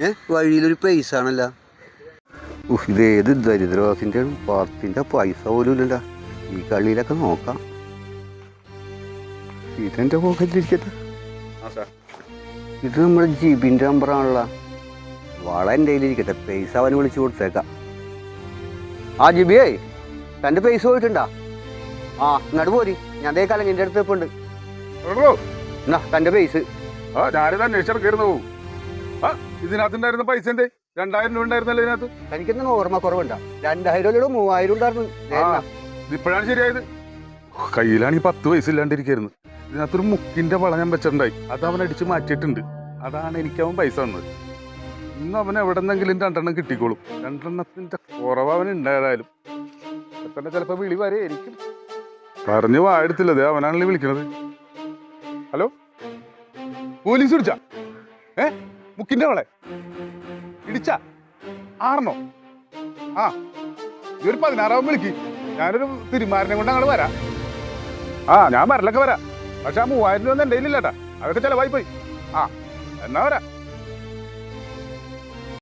ഏ? വഴിയിലൊരു പൈസ ആണല്ല. ഇത് ഇതേത് ദരിദ്രവാസിന്റെ പാർട്ടിന്റെ പൈസ പോലും ഇല്ലല്ല. ഈ കളിയിലൊക്കെ നോക്കാം. ഇതെന്റെ പോക്കറ്റിലിരിക്കട്ടെ ഇത് നമ്മുടെ ജിബിന്റെ നമ്പറാണല്ലോ വള എന്റെ കയ്യിലിരിക്കട്ടെ പൈസ അവന് വിളിച്ചു കൊടുത്തേക്കാം. ആ ജിബിയേ തന്റെ പൈസ പോയിട്ടുണ്ടാ? ആ ഇങ്ങോട്ട് പോരി. ഞാൻ ദേ എന്റെ അടുത്ത് എടോ, എന്നാ തന്റെ പൈസ ഞാനിത് അന്വേഷിച്ചിറക്കായിരുന്നു ഇതിനകത്തുണ്ടായിരുന്ന പൈസ എന്തേ? രണ്ടായിരം രൂപ ഉണ്ടായിരുന്നല്ലോ ഇതിനകത്ത്. എനിക്കൊന്നും ഓർമ്മ കുറവുണ്ടോ. രണ്ടായിരം രൂപ മൂവായിരം ഉണ്ടായിരുന്നു. ഇപ്പോഴാണ് ശരിയായത്. കയ്യിലാണ് ഈ പത്ത് പൈസ ഇല്ലാണ്ടിരിക്കായിരുന്നു. ഇതിനകത്തൊരു മുക്കിന്റെ വള ഞാൻ വെച്ചിട്ടുണ്ടായി. അത് അവൻ അടിച്ച് മാറ്റിയിട്ടുണ്ട്. അതാണ് എനിക്ക് അവൻ പൈസ തന്നത്. ഇന്ന് അവൻ എവിടെന്നെങ്കിലും രണ്ടെണ്ണം കിട്ടിക്കോളും. രണ്ടെണ്ണത്തിന്റെ കുറവ് അവൻ ഉണ്ടായതായാലും. ചിലപ്പോ വിളി വരെയായിരിക്കും. പറഞ്ഞു വാഴത്തില്ല ദേ അവനാണല്ലേ വിളിക്കണത്. ഹലോ? പോലീസ് വിളിച്ചാ? ഏ? മുക്കിന്റെ മോളെ. ഇടിച്ച. ആറണോ ആ ഈ ഒരു പതിനാറാവും വിളിക്ക്. ഞാനൊരു തിരുമാരനെ കൊണ്ട് അങ്ങോട്ട് വരാം. ആ ഞാൻ മരലൊക്കെ വരാം. പക്ഷെ ആ മൂവായിരം രൂപ ഒന്നും എന്റെ കയ്യിലില്ലട്ടാ. അതൊക്കെ ചിലവായി പോയി. ആ എന്നാ വരാം.